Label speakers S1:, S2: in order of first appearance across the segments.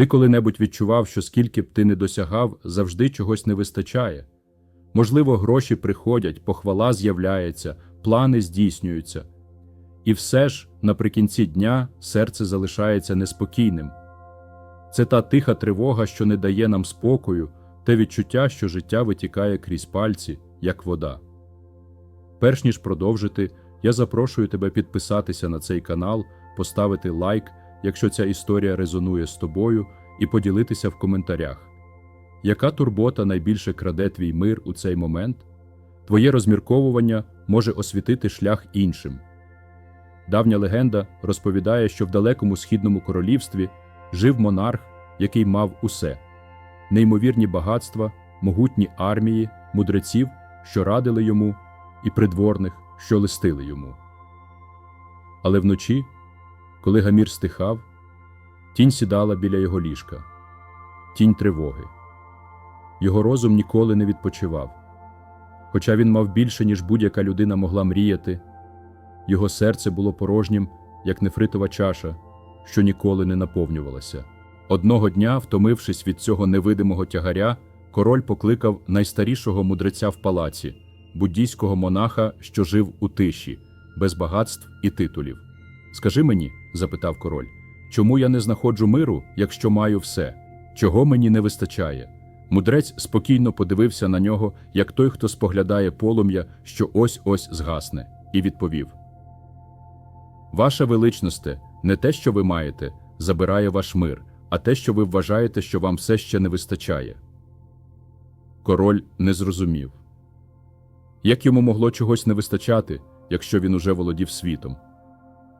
S1: Ти коли-небудь відчував, що скільки б ти не досягав, завжди чогось не вистачає. Можливо, гроші приходять, похвала з'являється, плани здійснюються. І все ж наприкінці дня серце залишається неспокійним. Це та тиха тривога, що не дає нам спокою, те відчуття, що життя витікає крізь пальці, як вода. Перш ніж продовжити, я запрошую тебе підписатися на цей канал, поставити лайк, якщо ця історія резонує з тобою, і поділитися в коментарях. Яка турбота найбільше краде твій мир у цей момент? Твоє розмірковування може освітити шлях іншим. Давня легенда розповідає, що в далекому східному королівстві жив монарх, який мав усе неймовірні багатства, могутні армії, мудреців, що радили йому, і придворних, що листили йому. Але вночі, коли гамір стихав, тінь сідала біля його ліжка, тінь тривоги. Його розум ніколи не відпочивав. Хоча він мав більше, ніж будь-яка людина могла мріяти, його серце було порожнім, як нефритова чаша, що ніколи не наповнювалася. Одного дня, втомившись від цього невидимого тягаря, король покликав найстарішого мудреця в палаці, буддійського монаха, що жив у тиші, без багатств і титулів. Скажи мені, запитав король, чому я не знаходжу миру, якщо маю все? Чого мені не вистачає? Мудрець спокійно подивився на нього, як той, хто споглядає полум'я, що ось ось згасне, і відповів: Ваша величносте, не те, що ви маєте, забирає ваш мир, а те, що ви вважаєте, що вам все ще не вистачає. Король не зрозумів. Як йому могло чогось не вистачати, якщо він уже володів світом?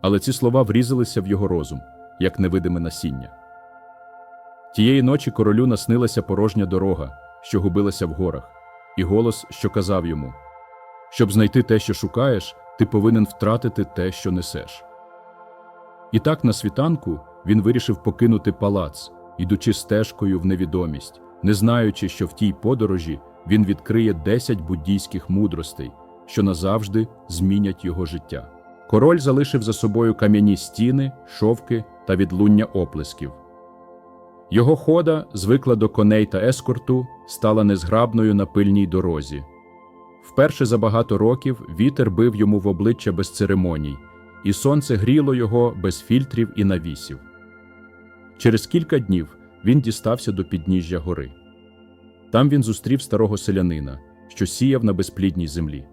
S1: Але ці слова врізалися в його розум, як невидиме насіння. Тієї ночі королю наснилася порожня дорога, що губилася в горах, і голос, що казав йому: Щоб знайти те, що шукаєш, ти повинен втратити те, що несеш. І так на світанку він вирішив покинути палац, ідучи стежкою в невідомість, не знаючи, що в тій подорожі він відкриє десять буддійських мудростей, що назавжди змінять його життя. Король залишив за собою кам'яні стіни, шовки та відлуння оплесків. Його хода, звикла до коней та ескорту, стала незграбною на пильній дорозі. Вперше за багато років вітер бив йому в обличчя без церемоній, і сонце гріло його без фільтрів і навісів. Через кілька днів він дістався до підніжжя гори. Там він зустрів старого селянина, що сіяв на безплідній землі.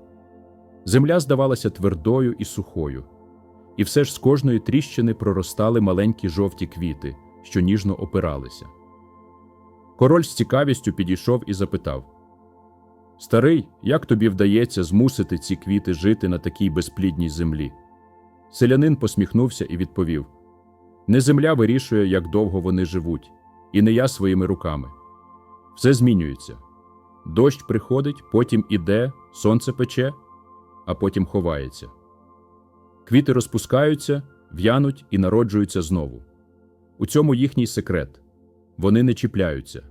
S1: Земля здавалася твердою і сухою, і все ж з кожної тріщини проростали маленькі жовті квіти, що ніжно опиралися. Король з цікавістю підійшов і запитав Старий, як тобі вдається змусити ці квіти жити на такій безплідній землі? Селянин посміхнувся і відповів Не земля вирішує, як довго вони живуть, і не я своїми руками. Все змінюється. Дощ приходить, потім іде, сонце пече, а потім ховається. Квіти розпускаються, в'януть і народжуються знову. У цьому їхній секрет вони не чіпляються.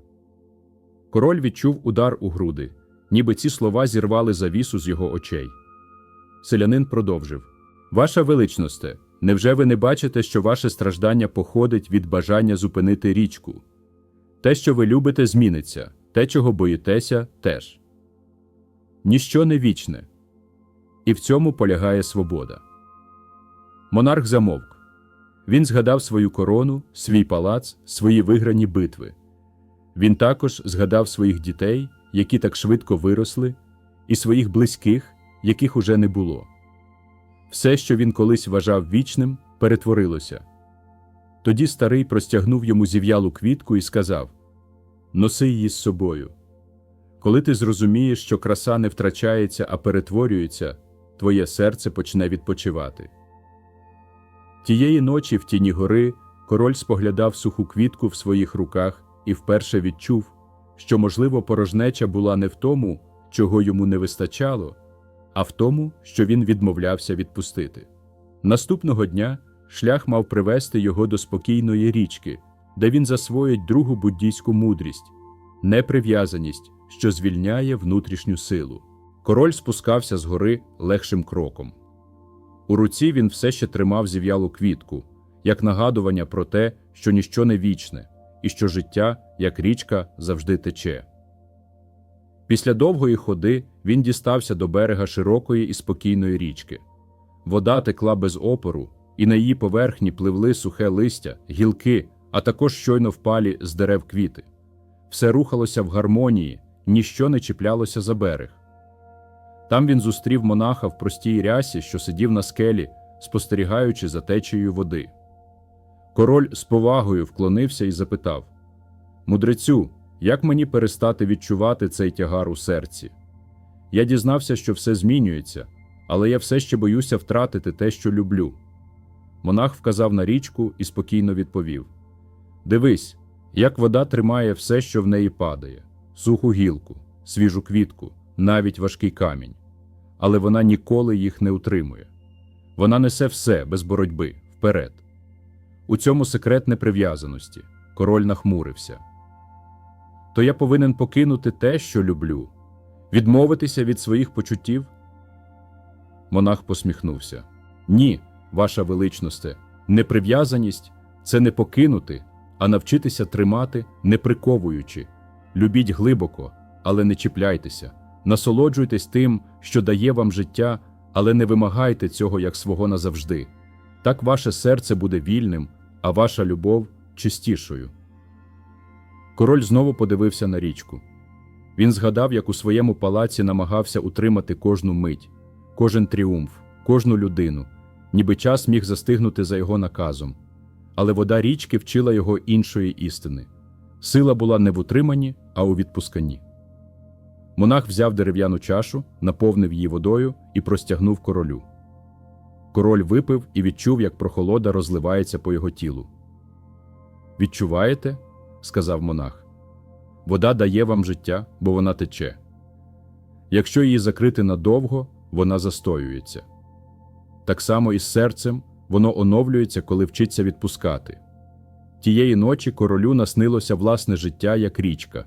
S1: Король відчув удар у груди, ніби ці слова зірвали завісу з його очей. Селянин продовжив Ваша величносте, невже ви не бачите, що ваше страждання походить від бажання зупинити річку? Те, що ви любите, зміниться, те, чого боїтеся, теж. Ніщо не вічне, і в цьому полягає свобода. Монарх замовк. Він згадав свою корону, свій палац, свої виграні битви. Він також згадав своїх дітей, які так швидко виросли, і своїх близьких, яких уже не було. Все, що він колись вважав вічним, перетворилося. Тоді старий простягнув йому зів'ялу квітку і сказав Носи її з собою. Коли ти зрозумієш, що краса не втрачається, а перетворюється, твоє серце почне відпочивати. Тієї ночі в тіні гори король споглядав суху квітку в своїх руках і вперше відчув, що, можливо, порожнеча була не в тому, чого йому не вистачало, а в тому, що він відмовлявся відпустити. Наступного дня шлях мав привести його до спокійної річки, де він засвоїть другу буддійську мудрість неприв'язаність, що звільняє внутрішню силу. Король спускався з гори легшим кроком. У руці він все ще тримав зів'ялу квітку, як нагадування про те, що ніщо не вічне, і що життя, як річка, завжди тече. Після довгої ходи він дістався до берега широкої і спокійної річки. Вода текла без опору, і на її поверхні пливли сухе листя, гілки, а також щойно впалі з дерев квіти. Все рухалося в гармонії, ніщо не чіплялося за берег. Там він зустрів монаха в простій рясі, що сидів на скелі, спостерігаючи за течією води. Король з повагою вклонився і запитав Мудрецю, як мені перестати відчувати цей тягар у серці? Я дізнався, що все змінюється, але я все ще боюся втратити те, що люблю. Монах вказав на річку і спокійно відповів: Дивись, як вода тримає все, що в неї падає: суху гілку, свіжу квітку, навіть важкий камінь. Але вона ніколи їх не утримує. Вона несе все без боротьби вперед. У цьому секрет неприв'язаності. Король нахмурився. То я повинен покинути те, що люблю, відмовитися від своїх почуттів? Монах посміхнувся. Ні, ваша величносте, неприв'язаність це не покинути, а навчитися тримати, не приковуючи. Любіть глибоко, але не чіпляйтеся. Насолоджуйтесь тим, що дає вам життя, але не вимагайте цього як свого назавжди. Так ваше серце буде вільним, а ваша любов чистішою. Король знову подивився на річку. Він згадав, як у своєму палаці намагався утримати кожну мить, кожен тріумф, кожну людину, ніби час міг застигнути за його наказом. Але вода річки вчила його іншої істини. Сила була не в утриманні, а у відпусканні. Монах взяв дерев'яну чашу, наповнив її водою і простягнув королю. Король випив і відчув, як прохолода розливається по його тілу. Відчуваєте? сказав монах. Вода дає вам життя, бо вона тече. Якщо її закрити надовго, вона застоюється. Так само і з серцем воно оновлюється, коли вчиться відпускати. Тієї ночі королю наснилося власне життя як річка.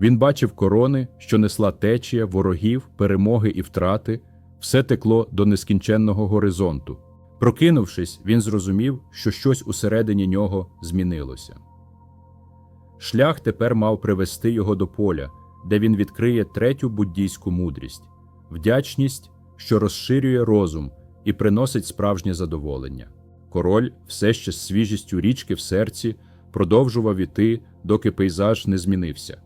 S1: Він бачив корони, що несла течія, ворогів, перемоги і втрати, все текло до нескінченного горизонту. Прокинувшись, він зрозумів, що щось усередині нього змінилося. Шлях тепер мав привести його до поля, де він відкриє третю буддійську мудрість вдячність, що розширює розум і приносить справжнє задоволення. Король, все ще з свіжістю річки в серці, продовжував іти, доки пейзаж не змінився.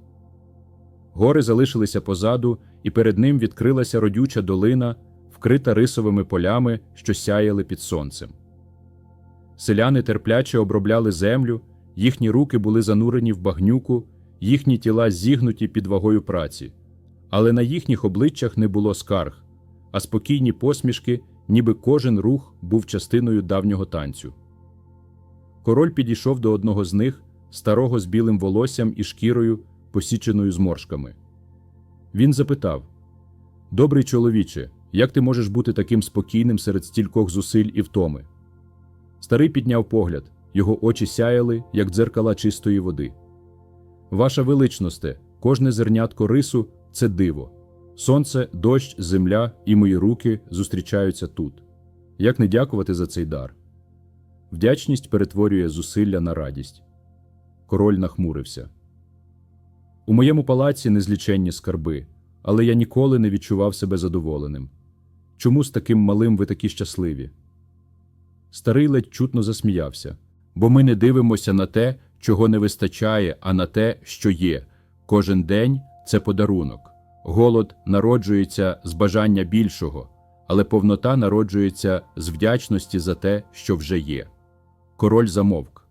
S1: Гори залишилися позаду, і перед ним відкрилася родюча долина, вкрита рисовими полями, що сяяли під сонцем. Селяни терпляче обробляли землю, їхні руки були занурені в багнюку, їхні тіла зігнуті під вагою праці, але на їхніх обличчях не було скарг, а спокійні посмішки, ніби кожен рух був частиною давнього танцю. Король підійшов до одного з них, старого з білим волоссям і шкірою, посіченою зморшками. Він запитав Добрий чоловіче, як ти можеш бути таким спокійним серед стількох зусиль і втоми? Старий підняв погляд, його очі сяяли, як дзеркала чистої води. Ваша величносте, кожне зернятко рису це диво. Сонце, дощ, земля і мої руки зустрічаються тут. Як не дякувати за цей дар? Вдячність перетворює зусилля на радість. Король нахмурився. У моєму палаці незліченні скарби, але я ніколи не відчував себе задоволеним. Чому з таким малим ви такі щасливі? Старий ледь чутно засміявся, бо ми не дивимося на те, чого не вистачає, а на те, що є. Кожен день це подарунок. Голод народжується з бажання більшого, але повнота народжується з вдячності за те, що вже є. Король замовк.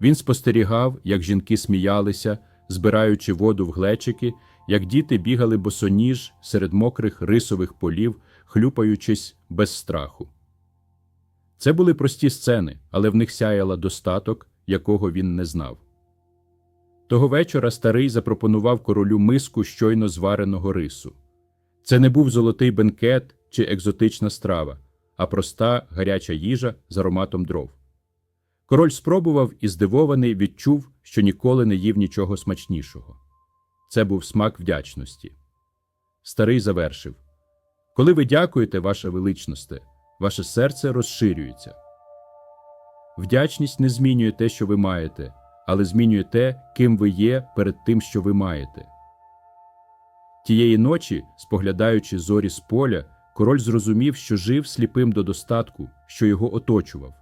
S1: Він спостерігав, як жінки сміялися, збираючи воду в глечики, як діти бігали босоніж серед мокрих рисових полів, хлюпаючись без страху. Це були прості сцени, але в них сяяла достаток, якого він не знав. Того вечора старий запропонував королю миску щойно звареного рису. Це не був золотий бенкет чи екзотична страва, а проста гаряча їжа з ароматом дров. Король спробував і здивований відчув, що ніколи не їв нічого смачнішого. Це був смак вдячності. Старий завершив Коли ви дякуєте, ваша величносте, ваше серце розширюється. Вдячність не змінює те, що ви маєте, але змінює те, ким ви є перед тим, що ви маєте. Тієї ночі, споглядаючи зорі з поля, король зрозумів, що жив сліпим до достатку, що його оточував.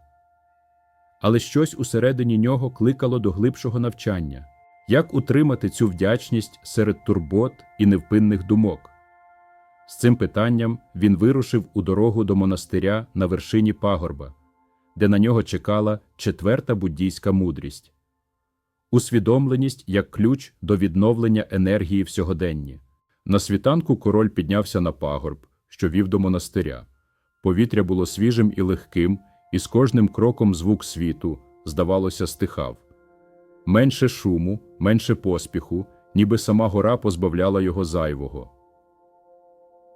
S1: Але щось усередині нього кликало до глибшого навчання як утримати цю вдячність серед турбот і невпинних думок. З цим питанням він вирушив у дорогу до монастиря на вершині пагорба, де на нього чекала четверта буддійська мудрість усвідомленість як ключ до відновлення енергії в сьогоденні. На світанку король піднявся на пагорб, що вів до монастиря. Повітря було свіжим і легким, і з кожним кроком звук світу, здавалося, стихав. Менше шуму, менше поспіху, ніби сама гора позбавляла його зайвого.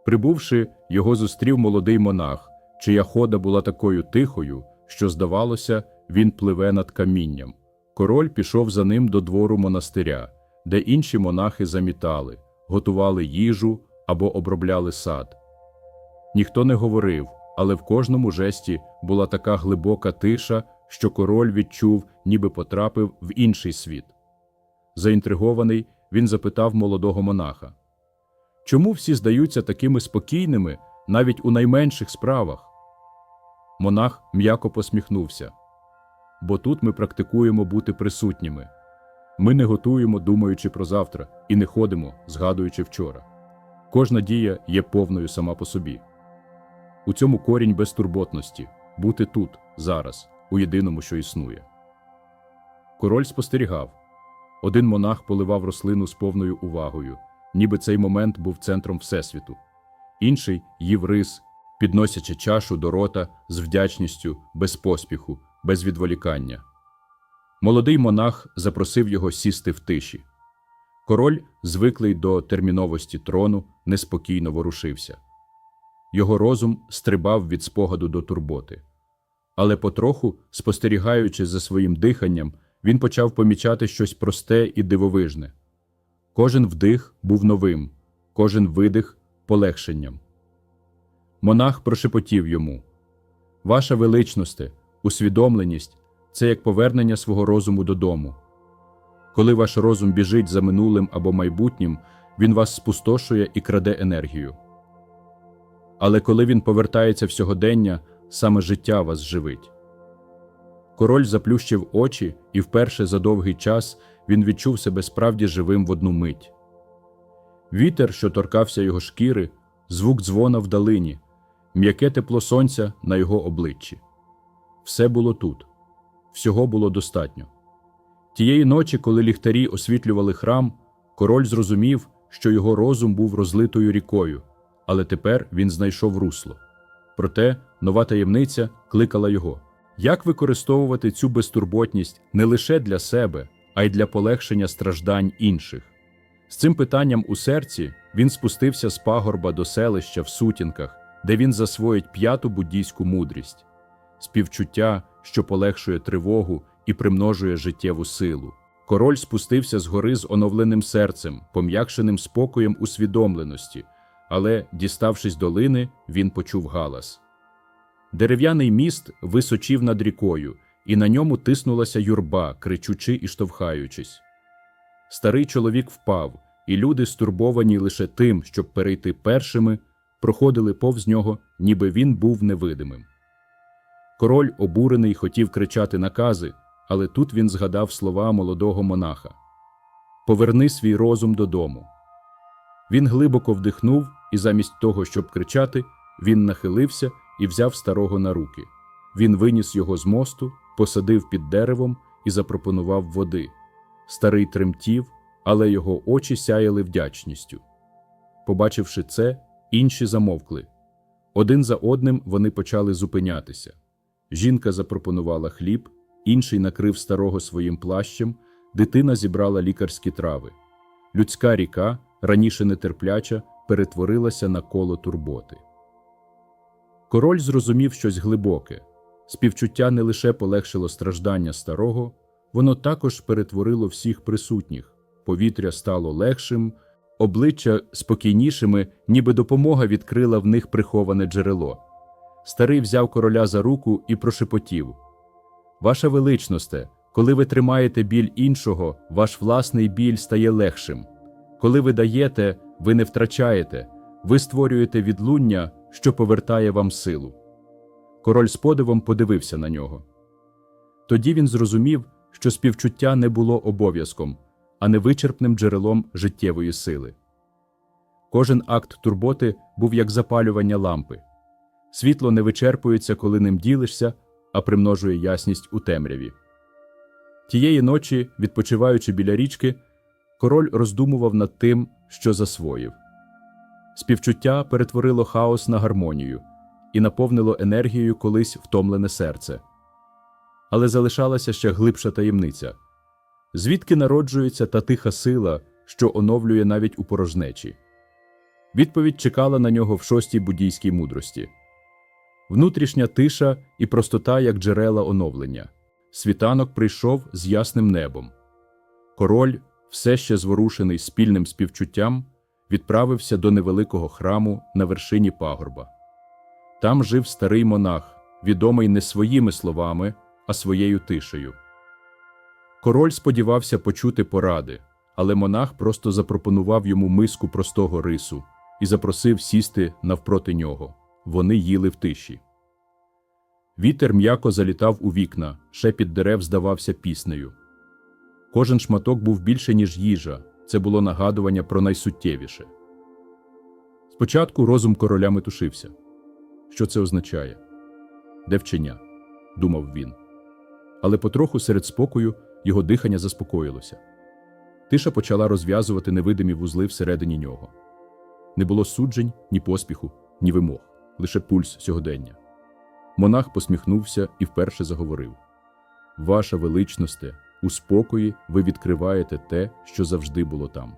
S1: Прибувши, його зустрів молодий монах, чия хода була такою тихою, що, здавалося, він пливе над камінням. Король пішов за ним до двору монастиря, де інші монахи замітали, готували їжу або обробляли сад. Ніхто не говорив, але в кожному жесті була така глибока тиша, що король відчув, ніби потрапив в інший світ. Заінтригований, він запитав молодого монаха Чому всі здаються такими спокійними навіть у найменших справах? Монах м'яко посміхнувся. Бо тут ми практикуємо бути присутніми. Ми не готуємо, думаючи про завтра, і не ходимо, згадуючи вчора. Кожна дія є повною сама по собі. У цьому корінь безтурботності бути тут, зараз, у єдиному, що існує. Король спостерігав. Один монах поливав рослину з повною увагою, ніби цей момент був центром Всесвіту. Інший їв рис, підносячи чашу до рота з вдячністю, без поспіху, без відволікання. Молодий монах запросив його сісти в тиші. Король, звиклий до терміновості трону, неспокійно ворушився. Його розум стрибав від спогаду до турботи. Але потроху, спостерігаючи за своїм диханням, він почав помічати щось просте і дивовижне. Кожен вдих був новим, кожен видих полегшенням. Монах прошепотів йому Ваша величносте, усвідомленість це як повернення свого розуму додому. Коли ваш розум біжить за минулим або майбутнім, він вас спустошує і краде енергію. Але коли він повертається в сьогодення, саме життя вас живить. Король заплющив очі, і вперше за довгий час він відчув себе справді живим в одну мить. Вітер, що торкався його шкіри, звук дзвона в далині, м'яке тепло сонця на його обличчі. Все було тут, всього було достатньо. Тієї ночі, коли ліхтарі освітлювали храм, король зрозумів, що його розум був розлитою рікою, але тепер він знайшов русло. Проте нова таємниця кликала його. Як використовувати цю безтурботність не лише для себе, а й для полегшення страждань інших? З цим питанням у серці він спустився з пагорба до селища в сутінках, де він засвоїть п'яту буддійську мудрість співчуття, що полегшує тривогу і примножує життєву силу. Король спустився з гори з оновленим серцем, пом'якшеним спокоєм усвідомленості, але, діставшись долини, він почув галас. Дерев'яний міст височів над рікою, і на ньому тиснулася юрба, кричучи і штовхаючись. Старий чоловік впав, і люди, стурбовані лише тим, щоб перейти першими, проходили повз нього, ніби він був невидимим. Король, обурений, хотів кричати накази, але тут він згадав слова молодого монаха Поверни свій розум додому. Він глибоко вдихнув, і замість того, щоб кричати, він нахилився і взяв старого на руки. Він виніс його з мосту, посадив під деревом і запропонував води. Старий тремтів, але його очі сяяли вдячністю. Побачивши це, інші замовкли. Один за одним вони почали зупинятися. Жінка запропонувала хліб, інший накрив старого своїм плащем, дитина зібрала лікарські трави. Людська ріка, раніше нетерпляча, перетворилася на коло турботи. Король зрозумів щось глибоке. Співчуття не лише полегшило страждання старого, воно також перетворило всіх присутніх. Повітря стало легшим, обличчя спокійнішими, ніби допомога відкрила в них приховане джерело. Старий взяв короля за руку і прошепотів Ваша величносте, Коли ви тримаєте біль іншого, ваш власний біль стає легшим. Коли ви даєте, ви не втрачаєте, ви створюєте відлуння, що повертає вам силу. Король з подивом подивився на нього. Тоді він зрозумів, що співчуття не було обов'язком, а невичерпним джерелом життєвої сили. Кожен акт турботи був як запалювання лампи. Світло не вичерпується, коли ним ділишся, а примножує ясність у темряві. Тієї ночі, відпочиваючи біля річки, король роздумував над тим, що засвоїв. Співчуття перетворило хаос на гармонію і наповнило енергією колись втомлене серце. Але залишалася ще глибша таємниця звідки народжується та тиха сила, що оновлює навіть у порожнечі. Відповідь чекала на нього в шостій буддійській мудрості внутрішня тиша і простота як джерела оновлення. Світанок прийшов з ясним небом. Король, все ще зворушений спільним співчуттям, відправився до невеликого храму на вершині пагорба. Там жив старий монах, відомий не своїми словами, а своєю тишею. Король сподівався почути поради, але монах просто запропонував йому миску простого рису і запросив сісти навпроти нього. Вони їли в тиші. Вітер м'яко залітав у вікна, шепіт дерев здавався піснею. Кожен шматок був більше, ніж їжа, це було нагадування про найсуттєвіше. Спочатку розум короля метушився. Що це означає? Де вчення? думав він. Але потроху серед спокою його дихання заспокоїлося. Тиша почала розв'язувати невидимі вузли всередині нього. Не було суджень, ні поспіху, ні вимог, лише пульс сьогодення. Монах посміхнувся і вперше заговорив: Ваша величносте, у спокої ви відкриваєте те, що завжди було там.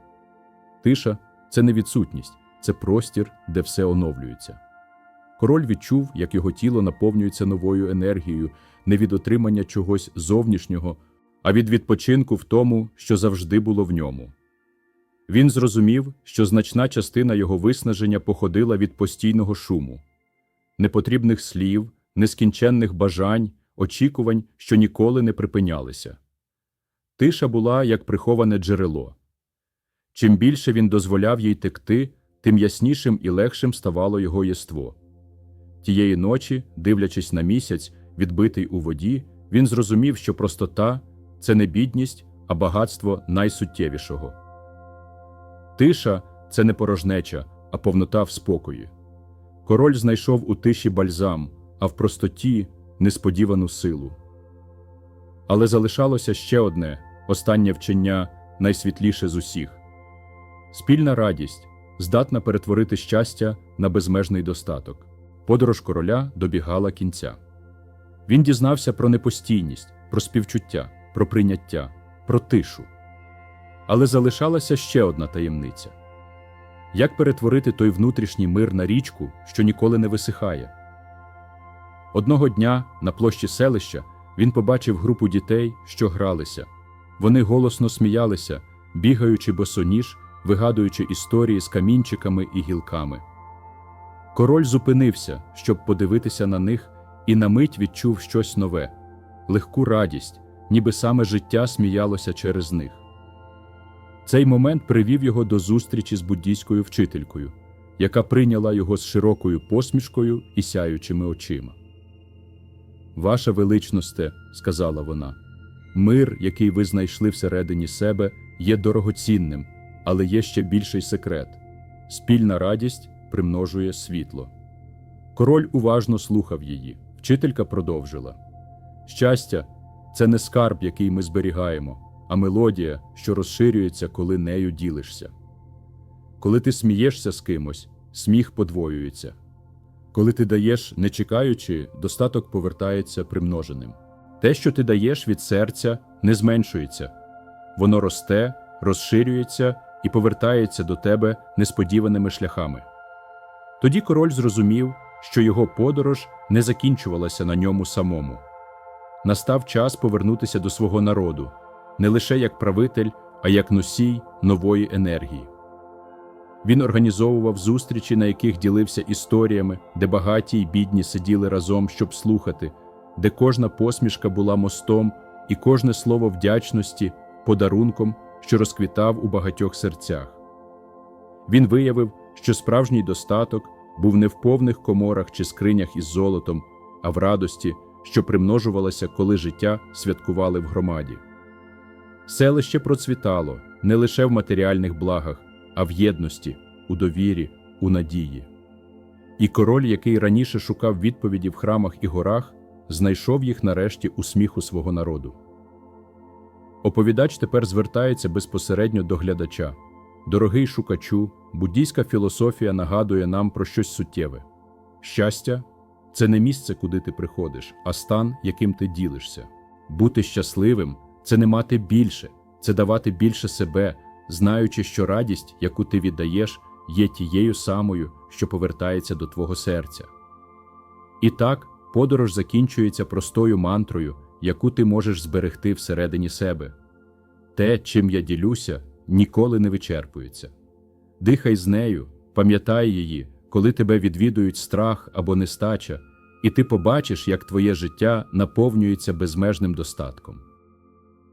S1: Тиша це не відсутність, це простір, де все оновлюється. Король відчув, як його тіло наповнюється новою енергією, не від отримання чогось зовнішнього, а від відпочинку в тому, що завжди було в ньому. Він зрозумів, що значна частина його виснаження походила від постійного шуму, непотрібних слів, нескінченних бажань, очікувань, що ніколи не припинялися. Тиша була як приховане джерело. Чим більше він дозволяв їй текти, тим яснішим і легшим ставало його єство. Тієї ночі, дивлячись на місяць, відбитий у воді, він зрозумів, що простота це не бідність, а багатство найсуттєвішого. Тиша це не порожнеча, а повнота в спокої. Король знайшов у тиші бальзам, а в простоті несподівану силу. Але залишалося ще одне останнє вчення, найсвітліше з усіх спільна радість здатна перетворити щастя на безмежний достаток. Подорож короля добігала кінця. Він дізнався про непостійність, про співчуття, про прийняття, про тишу. Але залишалася ще одна таємниця як перетворити той внутрішній мир на річку, що ніколи не висихає. Одного дня на площі селища він побачив групу дітей, що гралися. Вони голосно сміялися, бігаючи босоніж, вигадуючи історії з камінчиками і гілками. Король зупинився, щоб подивитися на них, і на мить відчув щось нове легку радість, ніби саме життя сміялося через них. Цей момент привів його до зустрічі з буддійською вчителькою, яка прийняла його з широкою посмішкою і сяючими очима. Ваша величносте, сказала вона, мир, який ви знайшли всередині себе, є дорогоцінним, але є ще більший секрет спільна радість примножує світло. Король уважно слухав її. Вчителька продовжила Щастя, це не скарб, який ми зберігаємо, а мелодія, що розширюється, коли нею ділишся. Коли ти смієшся з кимось, сміх подвоюється. Коли ти даєш, не чекаючи, достаток повертається примноженим. Те, що ти даєш від серця, не зменшується, воно росте, розширюється і повертається до тебе несподіваними шляхами. Тоді король зрозумів, що його подорож не закінчувалася на ньому самому. Настав час повернутися до свого народу, не лише як правитель, а як носій нової енергії. Він організовував зустрічі, на яких ділився історіями, де багаті й бідні сиділи разом, щоб слухати, де кожна посмішка була мостом, і кожне слово вдячності подарунком, що розквітав у багатьох серцях. Він виявив, що справжній достаток був не в повних коморах чи скринях із золотом, а в радості, що примножувалася, коли життя святкували в громаді. Селище процвітало не лише в матеріальних благах, а в єдності, у довірі, у надії. І король, який раніше шукав відповіді в храмах і горах, знайшов їх нарешті у сміху свого народу. Оповідач тепер звертається безпосередньо до глядача. Дорогий шукачу, буддійська філософія нагадує нам про щось суттєве. Щастя це не місце, куди ти приходиш, а стан, яким ти ділишся. Бути щасливим це не мати більше, це давати більше себе, знаючи, що радість, яку ти віддаєш, є тією самою, що повертається до твого серця. І так, подорож закінчується простою мантрою, яку ти можеш зберегти всередині себе. Те, чим я ділюся, ніколи не вичерпується. Дихай з нею, пам'ятай її, коли тебе відвідують страх або нестача, і ти побачиш, як твоє життя наповнюється безмежним достатком.